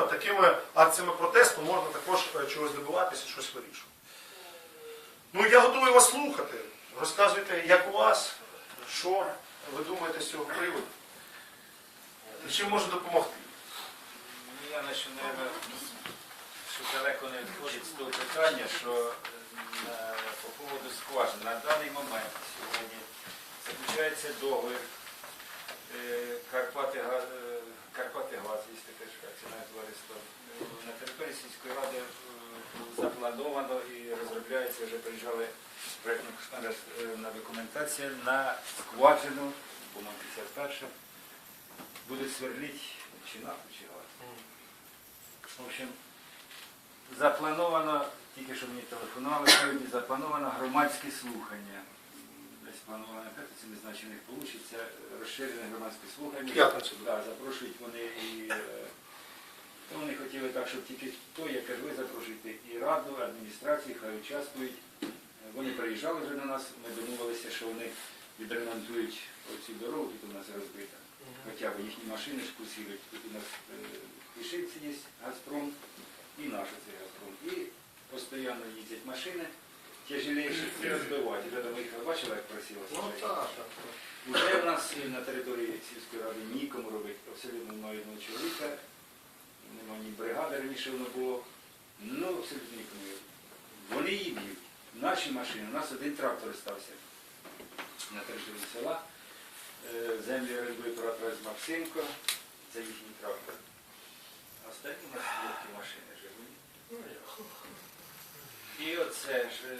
саме такими акціями протесту можна також е, чогось добиватися, щось вирішувати. Ну, я готовий вас слухати. Розказуйте, як у вас, що ви думаєте з цього приводу. І чим можу допомогти? Ну, Я начну, що далеко не відходить з того питання, що е, по поводу скважин. На даний момент сьогодні заключається договір е, Карпати, Га- е, Карпати Газ, є таке ж акціонерне товариство. Е, На території сільської ради е, заплановано і розробляється, вже приїжджали проєктно на документація на скважину, по-моєму, 51 будуть сверлити чи нафту, чи газ. В общем, заплановано, тільки що мені телефонували сьогодні, заплановано громадське слухання. Десь плановано на п'ятницю, не знаю, чи в них вийде, розширене громадське слухання. Да, запрошують вони і е, вони хотіли так, щоб тільки то, як ви запрошуєте і раду, адміністрацію, хай участвують. Вони приїжджали вже на нас, ми домовилися, що вони відремонтують оцю дорогу, тут у нас розбита. Хоча б їхні машини ж. Тут у нас е, є Газпром і наш цей Газпром. І постійно їздять машини, тяжелейші і розбивають. Вже там їх бачили, як просилося. Ну так, так. Уже в нас на території сільської ради нікому робити. Абсолютно одного чоловіка, бригади, раніше воно було. Ну, абсолютно нікому. Вони її б'ють. Наші машини, у нас один трактор стався на території села. Е, Землі орендує прапорець Максимко, це їхній трактор. Останні у нас легкі машини живуть. Ну, І оце ж, е,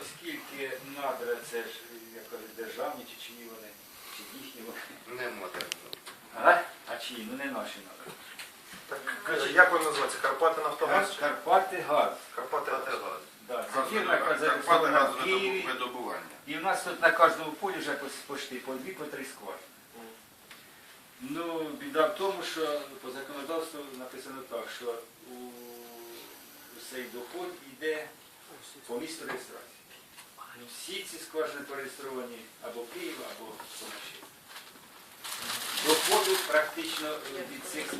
оскільки надра це ж, як кажуть, державні чи чиї вони, чи їхні вони. Не модерно. А? А чиї? Ну не наші надра. Так, як вони називаються? Карпати Нафтогаз? чи? Карпати газ. Карпати Газ. газ. Да, це фірма, яка Карпати зареєстрована газ в Києві. видобування. І в нас тут на кожному полі вже по- почти по дві, по три скважини. Ну, біда в тому, що по законодавству написано так, що у цей доход йде по місту реєстрації. Всі ці скважини зареєстровані або в Києві, або в Сумачі. Доходу практично від цих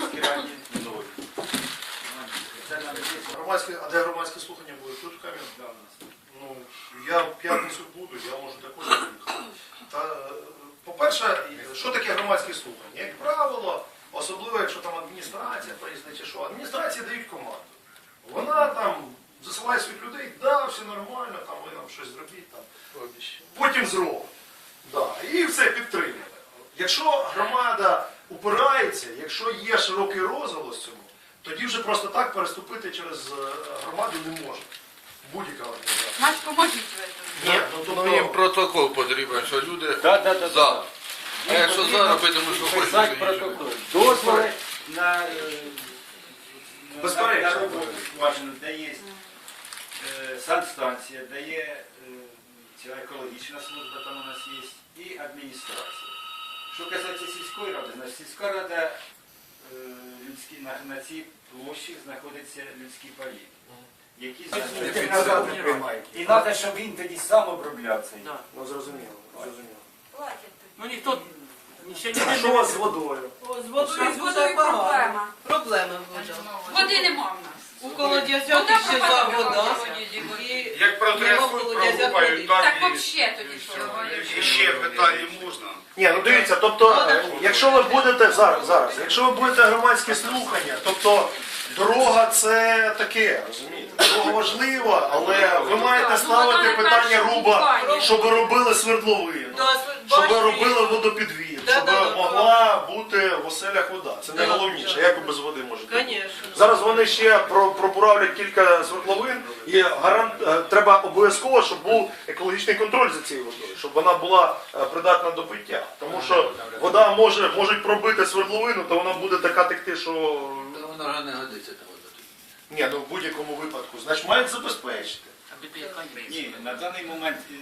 міській раді ноль. Громадські, а де громадські слухання будуть? Тут в Кам'янці? да, у нас. Ну, я в п'ятницю буду, я можу також приїхати. Та, е, По-перше, що таке громадські слухання? Як правило, особливо якщо там адміністрація приїздить чи що, адміністрації дають команду. Вона там засилає своїх людей, да, все нормально, там ви нам щось зробіть, там, потім зробить. Да, і все підтримує. Якщо громада упирається, якщо є широкий розголос цьому, тоді вже просто так переступити через е, громаду не може. Будь-яка організація. Значит, поможите в этом. Ні, ну Ну їм тобто, протокол потрібен, що люди Да, да, да, за. А якщо зараз, тому що Писати протокол. Дозволи на, е, на- Безперечно. на роботу скважину, де є е, санстанція, де є е, ця екологічна служба, там у нас є, і адміністрація. Що касається сільської ради, значить сільська рада е, людські, на, на цій площі знаходяться людські паї, які знаходяться. І треба, щоб він тоді сам обробляв цей. Да. ну зрозуміло, зрозуміло. Ну ніхто нічого А не що у вас з водою? З водою З водою проблема. Проблеми вода. Води нема в нас. У колодязях Вода ще за вода. І Як нема в протрясуть, колодязях прогубають, води. так Так і... взагалі тоді що? І ще питання можна. Ні, ну дивіться, тобто, е, якщо ви будете зараз, зараз, якщо ви будете громадські слухання, тобто дорога це таке, розумієте? Дорога важлива, але ви маєте ставити питання руба, щоб робили свердловину, щоб робили водопідвід, щоб бути в оселях вода. Це Да, найголовніше. да. Як ви без води можете? Конечно. Зараз вони ще про- пробуравлять кілька свердловин, і гарант, е, треба обов'язково, щоб був екологічний контроль за цією водою, щоб вона була е, придатна до пиття. Тому що вода може можуть пробити свердловину, то вона буде така текти, що Та вже не годиться та вода ні, ну в будь-якому випадку, значить мають забезпечити. Ні, на даний момент е,